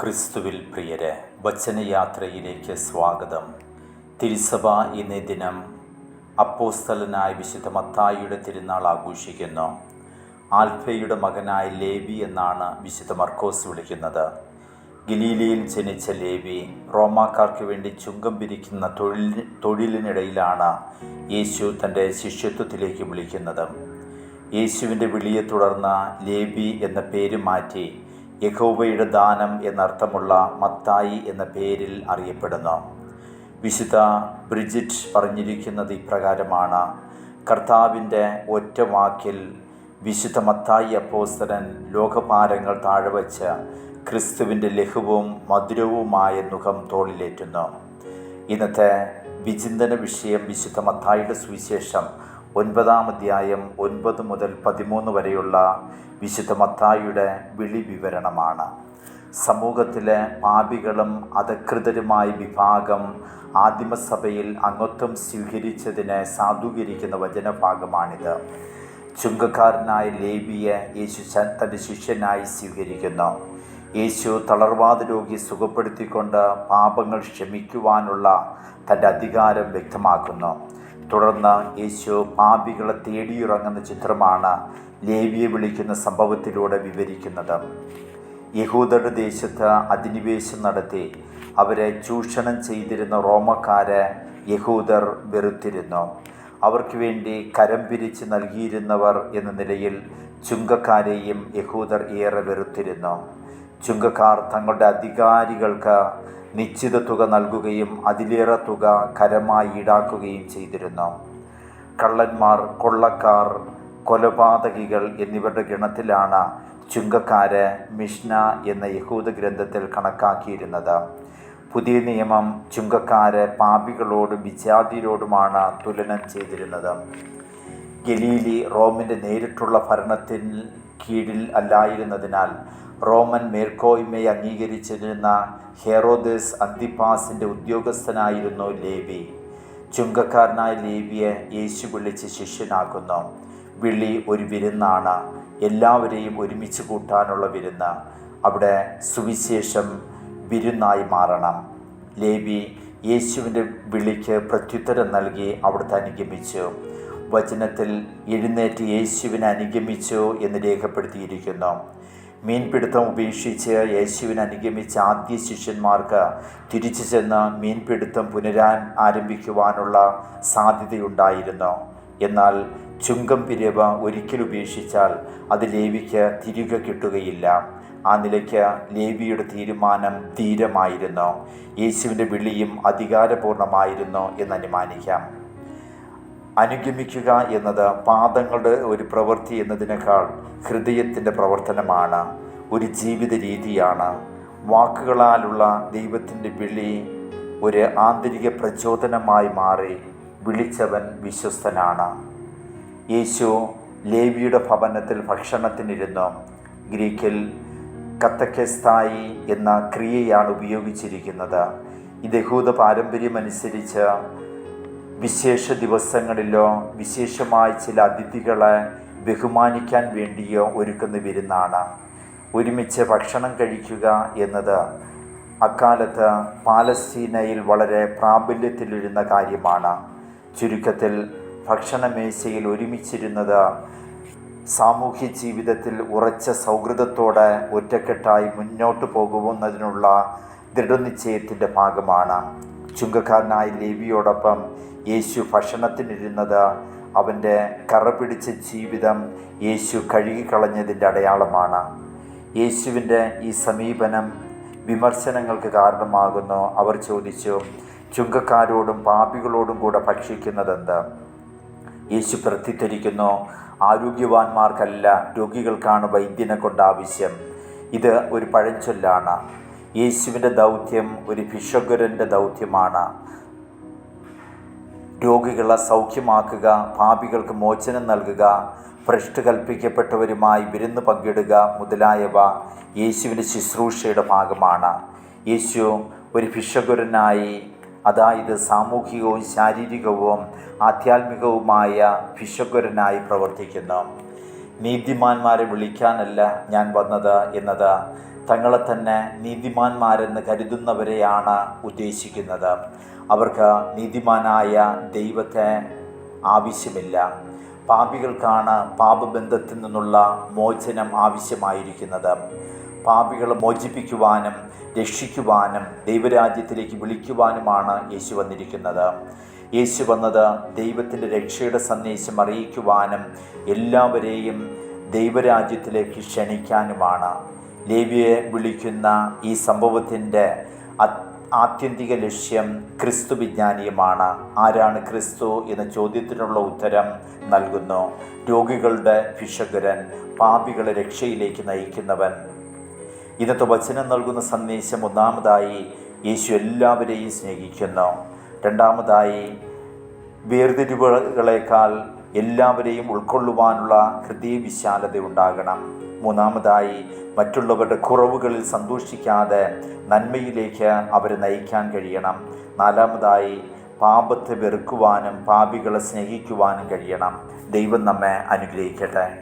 ക്രിസ്തുവിൽ പ്രിയരെ വചനയാത്രയിലേക്ക് സ്വാഗതം. തിരുസഭ ഇന്നേ ദിനം അപ്പോസ്തലനായ വിശുദ്ധ മത്തായിയുടെ തിരുനാൾ ആഘോഷിക്കുന്നു. ആൽഫയുടെ മകനായ ലേവി എന്നാണ് വിശുദ്ധ മർക്കോസ് വിളിക്കുന്നത്. ഗിലീലിയിൽ ജനിച്ച ലേവി റോമാക്കാർക്ക് വേണ്ടി ചുങ്കം പിരിക്കുന്ന തൊഴിൽ തൊഴിലിനിടയിലാണ് യേശു തന്റെ ശിഷ്യത്വത്തിലേക്ക് വിളിക്കുന്നത്. യേശുവിന്റെ വിളിയെ തുടർന്ന് ലേബി എന്ന പേര് മാറ്റി യഹോവയുടെ ദാനം എന്നർത്ഥമുള്ള മത്തായി എന്ന പേരിൽ അറിയപ്പെടുന്നു. വിശുദ്ധ ബ്രിജിറ്റ് പറഞ്ഞിരിക്കുന്നത് ഇപ്രകാരമാണ്. കർത്താവിന്റെ ഒറ്റ വാക്കിൽ വിശുദ്ധ മത്തായി അപ്പോസ്തരൻ ലോകഭാരങ്ങൾ താഴെവച്ച് ക്രിസ്തുവിന്റെ ലഘുവും മധുരവുമായ മുഖം തോളിലേറ്റുന്നു. ഇന്നത്തെ വിചിന്തന വിഷയം വിശുദ്ധ മത്തായിയുടെ സുവിശേഷം ഒൻപതാം അധ്യായം ഒൻപത് മുതൽ പതിമൂന്ന് വരെയുള്ള വിശുദ്ധ മത്തായിയുടെ വിളി വിവരണമാണ് സമൂഹത്തിലെ പാപികളും അധകൃതരുമായ വിഭാഗം ആദിമസഭയിൽ അംഗത്വം സ്വീകരിച്ചതിനെ സാധൂകരിക്കുന്ന വചനഭാഗമാണിത്. ചുങ്കക്കാരനായ ലേബിയെ യേശു തന്റെ ശിഷ്യനായി സ്വീകരിക്കുന്നു. യേശു തളർവാദ രോഗി സുഖപ്പെടുത്തിക്കൊണ്ട് പാപങ്ങൾ ക്ഷമിക്കുവാനുള്ള തന്റെ അധികാരം വ്യക്തമാക്കുന്നു. തുടർന്ന് യേശു പാപികളെ തേടിയിറങ്ങുന്ന ചിത്രമാണ് ലേവിയെ വിളിക്കുന്ന സംഭവത്തിലൂടെ വിവരിക്കുന്നത്. യഹൂദരുടെ ദേശത്ത് അധിനിവേശം നടത്തി അവരെ ചൂഷണം ചെയ്തിരുന്ന റോമക്കാരെ യഹൂദർ വെറുത്തിരുന്നു. അവർക്ക് വേണ്ടി കരം പിരിച്ച് നൽകിയിരുന്നവർ എന്ന നിലയിൽ ചുങ്കക്കാരെയും യഹൂദർ ഏറെ വെറുത്തിരുന്നു. ചുങ്കക്കാർ തങ്ങളുടെ അധികാരികൾക്ക് നിശ്ചിത തുക നൽകുകയും അതിലേറെ തുക കരമായി ഈടാക്കുകയും ചെയ്തിരുന്നു. കള്ളന്മാർ കൊള്ളക്കാർ കൊലപാതകികൾ എന്നിവരുടെ ഗണത്തിലാണ് ചുങ്കക്കാരെ മിഷ്ന എന്ന യഹൂദ ഗ്രന്ഥത്തിൽ കണക്കാക്കിയിരുന്നത്. പുതിയ നിയമം ചുങ്കക്കാരെ പാപികളോടും വിജാതിരോടുമാണ് തുലനം ചെയ്തിരുന്നത്. ഗലീലി റോമിന്റെ നേരിട്ടുള്ള ഭരണത്തിന് കീഴിൽ അല്ലായിരുന്നതിനാൽ റോമൻ മേൽക്കോയ്മയെ അംഗീകരിച്ചിരുന്ന ഹെറോദേസ് അന്തിപ്പാസിന്റെ ഉദ്യോഗസ്ഥനായിരുന്നു ലേവി. ചുങ്കക്കാരനായ ലേവിയെ യേശു വിളിച്ച് ശിഷ്യനാക്കുന്നു. വിളി ഒരു വിരുന്നാണ്. എല്ലാവരെയും ഒരുമിച്ച് കൂട്ടാനുള്ള വിരുന്ന്. അവിടെ സുവിശേഷം വിരുന്നായി മാറണം. ലേവി യേശുവിന്റെ വിളിക്ക് പ്രത്യുത്തരം നൽകി അവിടുത്തെ അനുഗമിച്ചു. വചനത്തിൽ എഴുന്നേറ്റ് യേശുവിനെ അനുഗമിച്ചു എന്ന് രേഖപ്പെടുത്തിയിരിക്കുന്നു. മീൻപിടുത്തം ഉപേക്ഷിച്ച് യേശുവിനെ അനുഗമിച്ച ആദ്യ ശിഷ്യന്മാർക്ക് തിരിച്ചു ചെന്ന് മീൻപിടുത്തം പുനരാൻ ആരംഭിക്കുവാനുള്ള സാധ്യതയുണ്ടായിരുന്നു. എന്നാൽ ചുങ്കം പിരിവ് ഒരിക്കൽ ഉപേക്ഷിച്ചാൽ അത് ലേവിക്ക് തിരികെ കിട്ടുകയില്ല. ആ നിലയ്ക്ക് ലേവിയുടെ തീരുമാനം ധീരമായിരുന്നു. യേശുവിന്റെ വിളിയും അധികാരപൂർണമായിരുന്നു എന്ന് അനുമാനിക്കാം. അനുഗമിക്കുക എന്നത് പാദങ്ങളുടെ ഒരു പ്രവൃത്തി എന്നതിനേക്കാൾ ഹൃദയത്തിന്റെ പ്രവർത്തനമാണ്. ഒരു ജീവിത രീതിയാണ്. വാക്കുകളാലുള്ള ദൈവത്തിന്റെ വിളി ഒരു ആന്തരിക പ്രചോദനമായി മാറി വിളിച്ചവൻ വിശ്വസ്തനാണ്. യേശു ലേവിയുടെ ഭവനത്തിൽ ഭക്ഷണത്തിനിരുന്നു. ഗ്രീക്കിൽ കത്തക്കെസ്തായി എന്ന ക്രിയയാണ് ഉപയോഗിച്ചിരിക്കുന്നത്. ഇത് യഹൂദ പാരമ്പര്യമനുസരിച്ച് വിശേഷ ദിവസങ്ങളിലോ വിശേഷമായ ചില അതിഥികളെ ബഹുമാനിക്കാൻ വേണ്ടിയോ ഒരുക്കുന്ന വിരുന്നാണ്. ഒരുമിച്ച് ഭക്ഷണം കഴിക്കുക എന്നത് അക്കാലത്ത് പാലസ്തീനയിൽ വളരെ പ്രാബല്യത്തിലിരുന്ന കാര്യമാണ്. ചുരുക്കത്തിൽ ഭക്ഷണമേശയിൽ ഒരുമിച്ചിരുന്നത് സാമൂഹ്യ ജീവിതത്തിൽ ഉറച്ച സൗഹൃദത്തോടെ ഒറ്റക്കെട്ടായി മുന്നോട്ട് പോകുന്നതിനുള്ള ദൃഢനിശ്ചയത്തിന്റെ ഭാഗമാണ്. ചുങ്കക്കാരനായ ലേവിയോടൊപ്പം യേശു ഭക്ഷണത്തിനിരുന്നത് അവന്റെ കറ പിടിച്ച ജീവിതം യേശു കഴുകിക്കളഞ്ഞതിന്റെ അടയാളമാണ്. യേശുവിന്റെ ഈ സമീപനം വിമർശനങ്ങൾക്ക് കാരണമാകുന്നു. അവർ ചോദിച്ചു ചുങ്കക്കാരോടും പാപികളോടും കൂടെ ഭക്ഷിക്കുന്നതെന്ത്? യേശു പ്രത്യുത്തരിക്കുന്നു ആരോഗ്യവാന്മാർക്കല്ല രോഗികൾക്കാണ് വൈദ്യനെ കൊണ്ട് ആവശ്യം. ഇത് ഒരു പഴഞ്ചൊല്ലാണ്. യേശുവിന്റെ ദൗത്യം ഒരു ഭിഷഗുരന്റെ ദൗത്യമാണ്. രോഗികളെ സൗഖ്യമാക്കുക പാപികൾക്ക് മോചനം നൽകുക ഭ്രഷ്ട് കൽപ്പിക്കപ്പെട്ടവരുമായി വിരുന്ന് പങ്കിടുക മുതലായവ യേശുവിന്റെ ശുശ്രൂഷയുടെ ഭാഗമാണ്. യേശു ഒരു ഭിഷഗ്വരനായി അതായത് സാമൂഹികവും ശാരീരികവും ആധ്യാത്മികവുമായ ഭിഷഗ്വരനായി പ്രവർത്തിക്കുന്നു. നീതിമാന്മാരെ വിളിക്കാനല്ല ഞാൻ വന്നത് എന്നത് തങ്ങളെ തന്നെ നീതിമാന്മാരെന്ന് കരുതുന്നവരെയാണ് ഉദ്ദേശിക്കുന്നത്. അവർക്ക് നീതിമാനായ ദൈവത്തെ ആവശ്യമില്ല. പാപികൾക്കാണ് പാപബന്ധത്തിൽ നിന്നുള്ള മോചനം ആവശ്യമായിരിക്കുന്നത്. പാപികളെ മോചിപ്പിക്കുവാനും രക്ഷിക്കുവാനും ദൈവരാജ്യത്തിലേക്ക് വിളിക്കുവാനുമാണ് യേശു വന്നിരിക്കുന്നത്. യേശു വന്നത് ദൈവത്തിന്റെ രക്ഷയുടെ സന്ദേശം അറിയിക്കുവാനും എല്ലാവരെയും ദൈവരാജ്യത്തിലേക്ക് ക്ഷണിക്കാനുമാണ്. ലേവിയെ വിളിക്കുന്ന ഈ സംഭവത്തിന്റെ ആത്യന്തിക ലക്ഷ്യം ക്രിസ്തു വിജ്ഞാനീയമാണ്. ആരാണ് ക്രിസ്തു എന്ന ചോദ്യത്തിനുള്ള ഉത്തരം നൽകുന്നു. രോഗികളുടെ ഭിഷകരൻ പാപികളെ രക്ഷയിലേക്ക് നയിക്കുന്നവൻ ഇന്നത്തെ വചനം നൽകുന്ന സന്ദേശം ഒന്നാമതായി യേശു എല്ലാവരെയും സ്നേഹിക്കുന്നു. രണ്ടാമതായി വേർതിരിവുകളേക്കാൾ എല്ലാവരെയും ഉൾക്കൊള്ളുവാനുള്ള ഹൃദയവിശാലത ഉണ്ടാകണം. മൂന്നാമതായി മറ്റുള്ളവരുടെ കുറവുകളിൽ സന്തോഷിക്കാതെ നന്മയിലേക്ക് അവരെ നയിക്കാൻ കഴിയണം. നാലാമതായി പാപത്തെ വെറുക്കുവാനും പാപികളെ സ്നേഹിക്കുവാനും കഴിയണം. ദൈവം നമ്മെ അനുഗ്രഹിക്കട്ടെ.